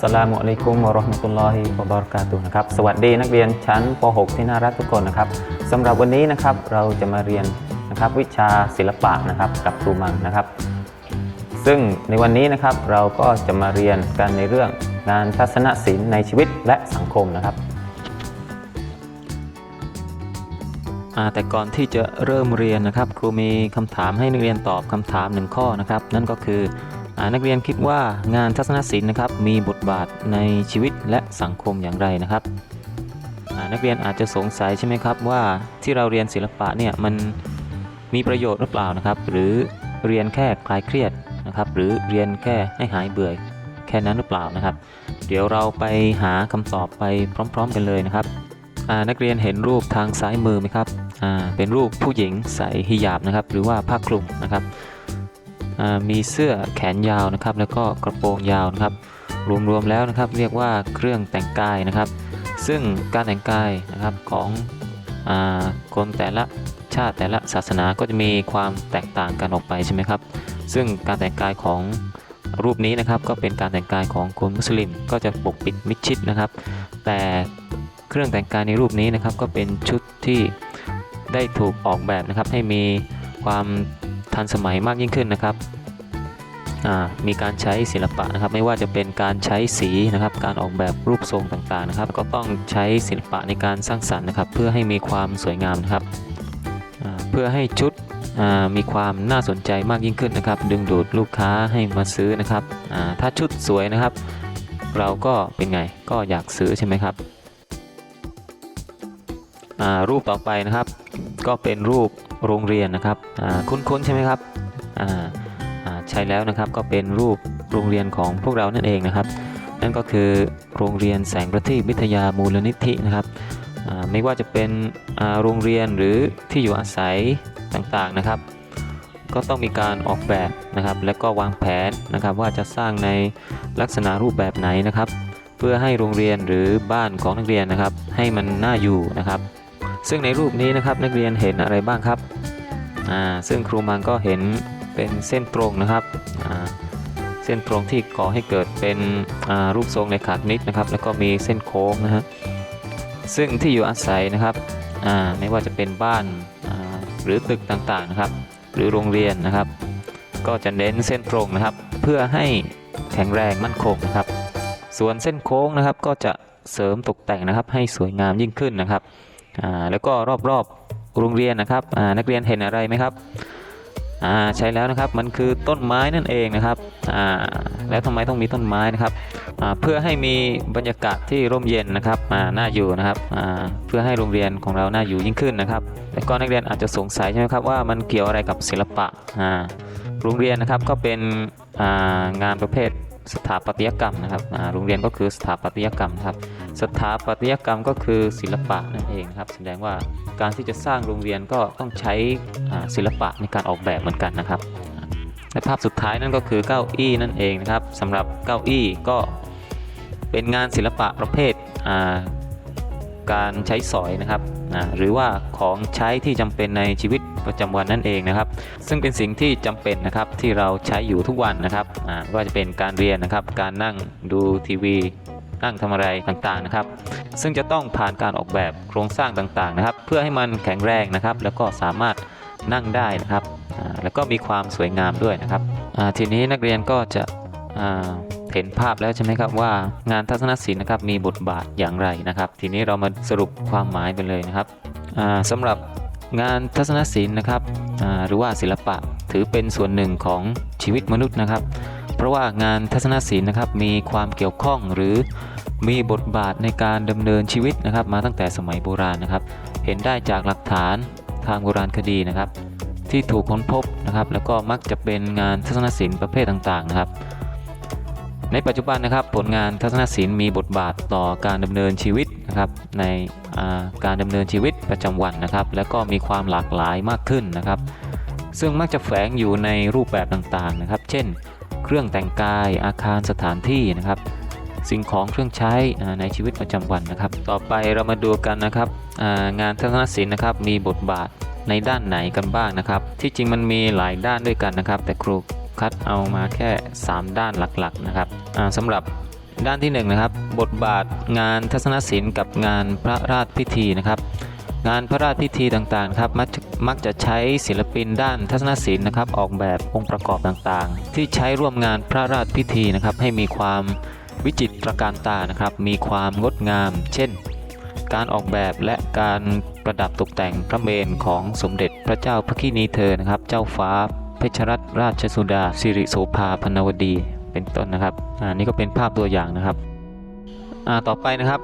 สลามุอะลัยกุมวะราะห์มะตุลลอฮิวะบะเราะกาตุนะครับ สวัสดีนักเรียนชั้นป .6 ที่น่ารักทุกคนนะครับสำหรับวันนี้นะครับเราจะมาเรียนนะครับวิชาศิลปะนะครับกับครูมังนะครับ ซึ่งในวันนี้นะครับเราก็จะมาเรียนกันในเรื่องงานทัศนศิลป์ในชีวิตและสังคมนะครับแต่ก่อนที่จะเริ่มเรียนนะครับ ครูมีคำถามให้นักเรียนตอบคำถามหนึ่งข้อนะครับ นั่นก็คือ นักเรียนคิดว่างานทัศนศิลป์นะครับมีบทบาทในชีวิตและสังคมอย่างไรนะครับนักเรียนอาจจะสงสัยใช่ไหมครับว่าที่เราเรียนศิลปะเนี่ยมันมีประโยชน์หรือเปล่านะครับ หรือเรียนแค่คลายเครียดนะครับ หรือเรียนแค่ให้หายเบื่อแค่นั้นหรือเปล่านะครับ เดี๋ยวเราไปหาคำตอบไปพร้อม ๆ กันเลยนะครับนักเรียนเห็นรูปทางซ้ายมือไหมครับเป็นรูปผู้หญิงใส่ฮิญาบนะครับ หรือว่าผ้าคลุมนะครับ มีเสื้อแขนยาวนะครับ แล้วก็กระโปรงยาวนะครับ รวมๆแล้วนะครับ เรียกว่าเครื่องแต่งกายนะครับ ซึ่งการแต่งกายนะครับของอคนแต่ละชาติแต่ละศาสนาก็จะมีความแตกต่างกันออกไปใช่ไหมครับ ซึ่งการแต่งกายของรูปนี้นะครับก็เป็นการแต่งกายของคนมุสลิมก็จะปกปิดมิดชิดนะครับ แต่เครื่องแต่งกายในรูปนี้นะครับก็เป็นชุดที่ได้ถูกออกแบบนะครับให้มีความ ทันสมัยมากยิ่งขึ้นนะครับมีการใช้ศิลปะนะครับ ไม่ว่าจะเป็นการใช้สีนะครับ การออกแบบรูปทรงต่างๆนะครับ ก็ต้องใช้ศิลปะในการสร้างสรรค์นะครับ เพื่อให้มีความสวยงามนะครับเพื่อให้ชุดมีความน่าสนใจมากยิ่งขึ้นนะครับ ดึงดูดลูกค้าให้มาซื้อนะครับถ้าชุดสวยนะครับ เราก็เป็นไงก็อยากซื้อใช่ไหมครับรูปต่อไปนะครับ ก็เป็นรูป โรงเรียนนะครับคุ้นๆใช่ไหมครับใช่แล้วนะครับก็เป็นรูปโรงเรียนของพวกเรานั่นเองนะครับ นั่นก็คือโรงเรียนแสงประทีปวิทยามูลนิธินะครับไม่ว่าจะเป็นโรงเรียนหรือที่อยู่อาศัยต่างๆนะครับ ก็ต้องมีการออกแบบนะครับ และก็วางแผนนะครับ ว่าจะสร้างในลักษณะรูปแบบไหนนะครับ เพื่อให้โรงเรียนหรือบ้านของนักเรียนนะครับ ให้มันน่าอยู่นะครับ ซึ่งในรูปนี้นะครับนักเรียนเห็นอะไรบ้างครับอ่าซึ่งครูมังก็เห็นเป็นเส้นตรงนะครับอ่าเส้นตรงที่ก่อให้เกิดเป็นอ่ารูปทรงในขาดนิดนะครับ แล้วก็มีเส้นโค้งนะฮะซึ่งที่อยู่อาศัยนะครับอ่าไม่ว่าจะเป็นบ้านอ่าหรือตึกต่างๆนะครับ หรือโรงเรียนนะครับ ก็จะเน้นเส้นตรงนะครับ เพื่อให้แข็งแรงมั่นคงนะครับ ส่วนเส้นโค้งนะครับก็จะเสริมตกแต่งนะครับ ให้สวยงามยิ่งขึ้นนะครับ แล้วก็รอบๆโรงเรียนนะครับนักเรียนเห็นอะไรไหมครับใช่แล้วนะครับมันคือต้นไม้นั่นเองนะครับแล้วทำไมต้องมีต้นไม้นะครับเพื่อให้มีบรรยากาศที่ร่มเย็นนะครับน่าอยู่นะครับเพื่อให้โรงเรียนของเราน่าอยู่ยิ่งขึ้นนะครับแล้วก็นักเรียนอาจจะสงสัยใช่ไหมครับว่ามันเกี่ยวอะไรกับศิลปะโรงเรียนนะครับก็เป็นงานประเภท สถาปัตยกรรมนะครับโรงเรียนก็คือสถาปัตยกรรมครับ สถาปัตยกรรมก็คือศิลปะนั่นเองครับ แสดงว่าการที่จะสร้างโรงเรียนก็ต้องใช้ศิลปะในการออกแบบเหมือนกันนะครับและภาพสุดท้ายนั่นก็คือเก้าอี้นั่นเองนะครับสำหรับเก้าอี้ก็เป็นงานศิลปะประเภท การใช้สอยนะครับหรือว่าของใช้ที่จำเป็นในชีวิตประจำวันนั่นเองนะครับ ซึ่งเป็นสิ่งที่จำเป็นนะครับที่เราใช้อยู่ทุกวันนะครับว่าจะเป็นการเรียนนะครับ การนั่งดูทีวีนั่งทำอะไรต่างๆนะครับ ซึ่งจะต้องผ่านการออกแบบโครงสร้างต่างๆนะครับ เพื่อให้มันแข็งแรงนะครับ แล้วก็สามารถนั่งได้นะครับ แล้วก็มีความสวยงามด้วยนะครับทีนี้นักเรียนก็จะ เห็นภาพแล้วใช่ไหมครับว่างานทัศนศิลป์นะครับมีบทบาทอย่างไรนะครับ ทีนี้เรามาสรุปความหมายไปเลยนะครับอ่าสำหรับงานทัศนศิลป์นะครับหรือว่าศิลปะถือเป็นส่วนหนึ่งของชีวิตมนุษย์นะครับ เพราะว่างานทัศนศิลป์นะครับมีความเกี่ยวข้องหรือมีบทบาทในการดำเนินชีวิตนะครับ มาตั้งแต่สมัยโบราณนะครับ เห็นได้จากหลักฐานทางโบราณคดีนะครับ ที่ถูกค้นพบนะครับ แล้วก็มักจะเป็นงานทัศนศิลป์ประเภทต่างๆนะครับ ในปัจจุบันนะครับผลงานทัศนศิลป์มีบทบาทต่อการดำเนินชีวิตนะครับในการดำเนินชีวิตประจำวันนะครับ แล้วก็มีความหลากหลายมากขึ้นนะครับ ซึ่งมักจะแฝงอยู่ในรูปแบบต่างๆนะครับ เช่น เครื่องแต่งกายอาคารสถานที่นะครับ สิ่งของเครื่องใช้ในชีวิตประจำวันนะครับ ต่อไปเรามาดูกันนะครับงานทัศนศิลป์นะครับมีบทบาทในด้านไหนกันบ้างนะครับ ที่จริงมันมีหลายด้านด้วยกันนะครับ แต่ครู คัดเอามาแค่ 3 ด้านหลักๆนะครับสำหรับด้านที่1นะครับบทบาทงานทัศนศิลป์กับงานพระราชพิธีนะครับ งานพระราชพิธีต่างๆครับมักจะมักจะใช้ศิลปินด้านทัศนศิลป์นะครับออกแบบองค์ประกอบต่างๆ ที่ใช้ร่วมงานพระราชพิธีนะครับให้มีความวิจิตรการตานะครับมีความงดงาม เช่น การออกแบบและการประดับตกแต่งพระเมรุของสมเด็จพระเจ้าพระกินีเธอนะครับ เจ้าฟ้า เพชรรัตนราชสุดาสิริโสภาพนวดีเป็นต้นนะครับอ่านี่ก็เป็นภาพตัวอย่างนะครับอ่าต่อไปนะครับ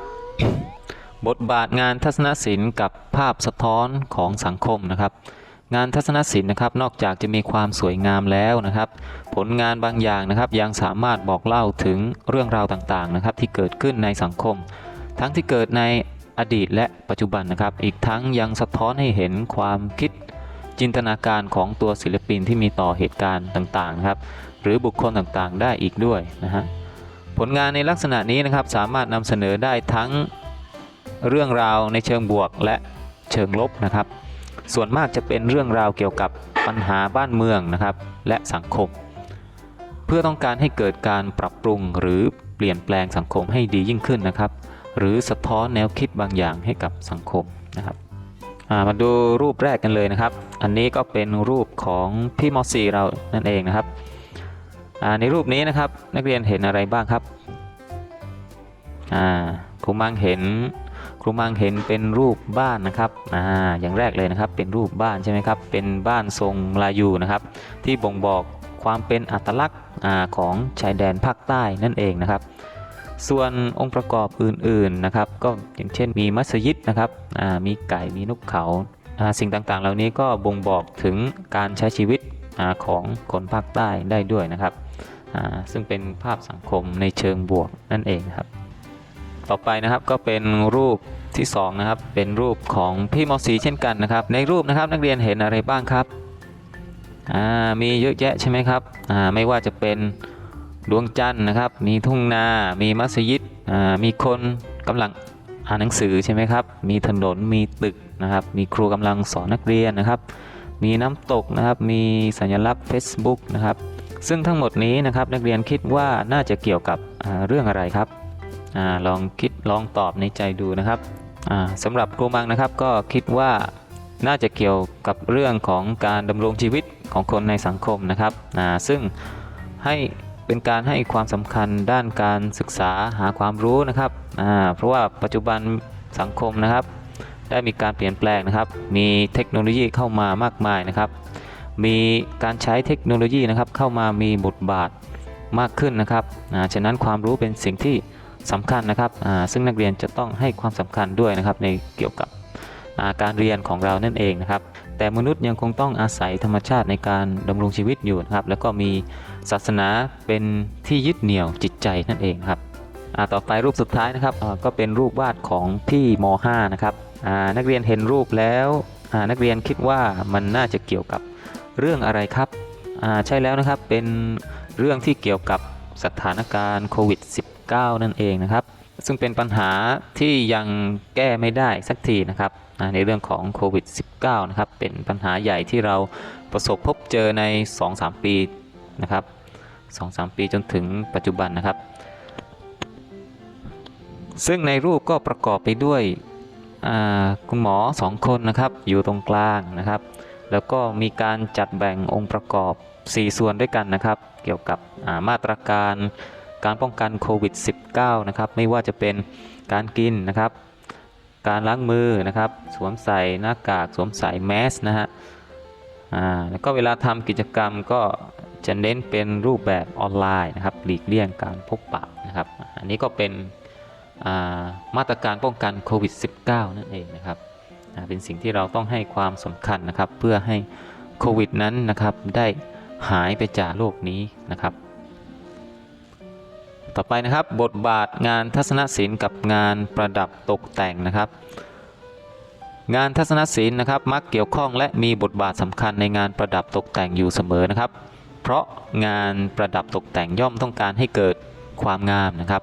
บทบาทงานทัศนศิลป์กับภาพสะท้อนของสังคมนะครับ งานทัศนศิลป์นะครับนอกจากจะมีความสวยงามแล้วนะครับ ผลงานบางอย่างนะครับยังสามารถบอกเล่าถึงเรื่องราวต่างๆนะครับ ที่เกิดขึ้นในสังคม ทั้งที่เกิดในอดีตและปัจจุบันนะครับ อีกทั้งยังสะท้อนให้เห็นความคิด จินตนาการของตัวศิลปินที่มีต่อเหตุการณ์ต่างๆนะครับ หรือบุคคลต่างๆ ได้อีกด้วยนะฮะผลงานในลักษณะนี้นะครับสามารถนำเสนอได้ทั้งเรื่องราวในเชิงบวกและเชิงลบนะครับ ส่วนมากจะเป็นเรื่องราวเกี่ยวกับปัญหาบ้านเมืองนะครับและสังคม เพื่อต้องการให้เกิดการปรับปรุงหรือเปลี่ยนแปลงสังคมให้ดียิ่งขึ้นนะครับ หรือสะท้อนแนวคิดบางอย่างให้กับสังคมนะครับ มาดูรูปแรกกันเลยนะครับ อันนี้ก็เป็นรูปของพี่มอสีเรานั่นเองนะครับในรูปนี้นะครับนักเรียนเห็นอะไรบ้างครับครูมังเห็นครูมังเห็นเป็นรูปบ้านนะครับออย่างแรกเลยนะครับเป็นรูปบ้านใช่ไหมครับ เป็นบ้านทรงลายูนะครับ ที่บ่งบอกความเป็นอัตลักษณ์ของชายแดนภาคใต้นั่นเองนะครับ ส่วนองค์ประกอบอื่นๆนะครับ ก็อย่างเช่นมีมัสยิดนะครับมีไก่มีนกเขาสิ่งต่างๆ เหล่านี้ก็บ่งบอกถึงการใช้ชีวิตอของคนภาคใต้ได้ด้วยนะครับ ซึ่งเป็นภาพสังคมในเชิงบวกนั่นเองครับ ต่อไปนะครับก็เป็นรูปที่สองนะครับเป็นรูปของพี่มอสีเช่นกันนะครับ ในรูปนะครับนักเรียนเห็นอะไรบ้างครับมีเยอะแยะใช่ไหมครับไม่ว่าจะเป็น ดวงจันทร์นะครับ มีทุ่งนา มีมัสยิดมีคนกำลังอ่านหนังสือใช่ไหมครับ มีถนน มีตึกนะครับ มีครูกำลังสอนนักเรียนนะครับ มีน้ำตกนะครับ มีสัญลักษณ์ Facebook นะครับ ซึ่งทั้งหมดนี้นะครับนักเรียนคิดว่าน่าจะเกี่ยวกับเรื่องอะไรครับอลองคิดลองตอบในใจดูนะครับอ่าสำหรับครูมังนะครับก็คิดว่าน่าจะเกี่ยวกับเรื่องของการดำรงชีวิตของคนในสังคมนะครับซึ่งให้ เป็นการให้ความสำคัญด้านการศึกษาหาความรู้นะครับเพราะว่าปัจจุบันสังคมนะครับ ได้มีการเปลี่ยนแปลงนะครับ มีเทคโนโลยีเข้ามามากมายนะครับ มีการใช้เทคโนโลยีนะครับเข้ามามีบทบาทมากขึ้นนะครับฉะนั้นความรู้เป็นสิ่งที่สำคัญนะครับ ซึ่งนักเรียนจะต้องให้ความสำคัญด้วยนะครับในเกี่ยวกับการเรียนของเรานั่นเองนะครับ แต่มนุษย์ยังคงต้องอาศัยธรรมชาติในการดำรงชีวิตอยู่นะครับ แล้วก็มีศาสนาเป็นที่ยึดเหนี่ยวจิตใจนั่นเองครับต่อไปรูปสุดท้ายนะครับก็เป็นรูปวาดของพี่ม .5 นะครับนักเรียนเห็นรูปแล้วนักเรียนคิดว่ามันน่าจะเกี่ยวกับเรื่องอะไรครับใช่แล้วนะครับเป็นเรื่องที่เกี่ยวกับสถานการณ์โควิด -19 นั่นเองนะครับ ซึ่งเป็นปัญหาที่ยังแก้ไม่ได้สักทีนะครับ อ่าในเรื่องของโควิด -19 นะครับเป็นปัญหาใหญ่ที่เราประสบพบเจอใน 2-3 ปีนะครับ2-3 ปีจนถึงปัจจุบันนะครับ ซึ่งในรูปก็ประกอบไปด้วยคุณหมอ 2 คนนะครับอยู่ตรงกลางนะครับ แล้วก็มีการจัดแบ่งองค์ประกอบ 4 ส่วนด้วยกันนะครับ เกี่ยวกับามาตรการการป้องกันโควิด -19 นะครับไม่ว่าจะเป็นการกินนะครับ การล้างมือนะครับ สวมใส่หน้ากากสวมใส่แมสนะฮะอ่าแล้วก็เวลาทำกิจกรรมก็จะเน้นเป็นรูปแบบออนไลน์นะครับหลีกเลี่ยงการพบปะนะครับ อันนี้ก็เป็นามาตรการป้องกันโควิด -19 นั่นเองนะครับเป็นสิ่งที่เราต้องให้ความสำคัญนะครับ เพื่อให้โควิดนั้นนะครับได้หายไปจากโลกนี้นะครับ ต่อไปนะครับบทบาทงานทัศนศิลป์กับงานประดับตกแต่งนะครับ งานทัศนศิลป์นะครับมักเกี่ยวข้องและมีบทบาทสำคัญในงานประดับตกแต่งอยู่เสมอนะครับ เพราะงานประดับตกแต่งย่อมต้องการให้เกิดความงามนะครับ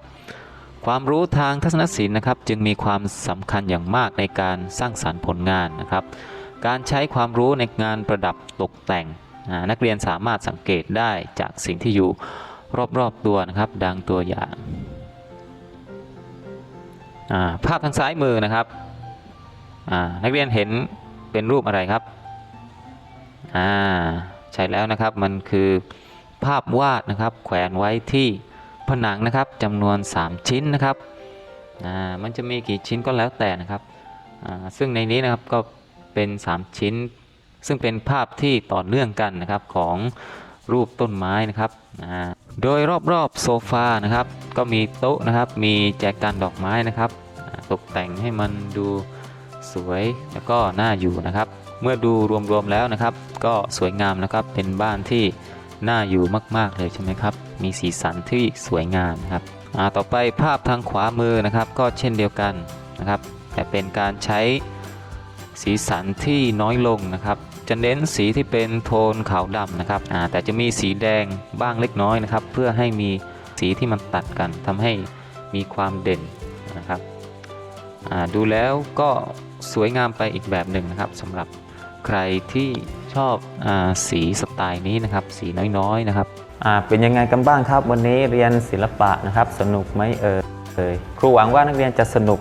ความรู้ทางทัศนศิลป์นะครับ จึงมีความสำคัญอย่างมากในการสร้างสารรค์ผลงานนะครับ การใช้ความรู้ในงานประดับตกแต่ง นักเรียนสามารถสังเกตได้จากสิ่งที่อยู่ รอบๆตัวนะครับ ดังตัวอย่างาภาพทางซ้ายมือนะครับนักเรียนเห็นเป็นรูปอะไรครับใช่แล้วนะครับมันคือภาพวาดนะครับแขวนไว้ที่ผนังนะครับจำนวน 3 ชิ้นนะครับมันจะมีกี่ชิ้นก็แล้วแต่นะครับซึ่งในนี้นะครับก็เป็น 3 ชิ้น ซึ่งเป็นภาพที่ต่อเนื่องกันนะครับของรูปต้นไม้นะครับ โดยรอบๆโซฟานะครับ ก็มีโต๊ะนะครับ มีแจกันดอกไม้นะครับ ตกแต่งให้มันดูสวยแล้วก็น่าอยู่นะครับ เมื่อดูรวมๆแล้วนะครับ ก็สวยงามนะครับ เป็นบ้านที่น่าอยู่มากๆเลยใช่ไหมครับ มีสีสันที่สวยงามนะครับต่อไปภาพทางขวามือนะครับ ก็เช่นเดียวกันนะครับ แต่เป็นการใช้ สีสันที่น้อยลงนะครับ จะเน้นสีที่เป็นโทนขาวดำนะครับแต่จะมีสีแดงบ้างเล็กน้อยนะครับ เพื่อให้มีสีที่มันตัดกันทำให้มีความเด่นนะครับดูแล้วก็สวยงามไปอีกแบบหนึ่งนะครับสำหรับใครที่ชอบอสีสไตล์นี้นะครับ สีน้อยๆนะครับเป็นยังไงกันบ้างครับ วันนี้เรียนศิลปะนะครับ สนุกไหมเอ่ยเอ่ยครูหวังว่านักเรียนจะสนุก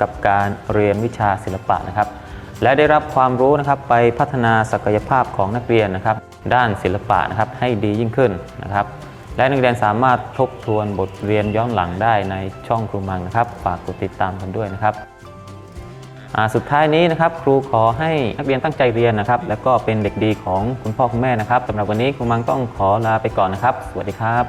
กับการเรียนวิชาศิลปะนะครับ และได้รับความรู้นะครับไปพัฒนาศักยภาพของนักเรียนนะครับ ด้านศิลปะนะครับให้ดียิ่งขึ้นนะครับ และนักเรียนสามารถทบทวนบทเรียนย้อนหลังได้ในช่องครูมังนะครับ ฝากกดติดตามกันด้วยนะครับสุดท้ายนี้นะครับครูขอให้นักเรียนตั้งใจเรียนนะครับ แล้วก็เป็นเด็กดีของคุณพ่อคุณแม่นะครับสำหรับวันนี้ครูมังต้องขอลาไปก่อนนะครับ สวัสดีครับ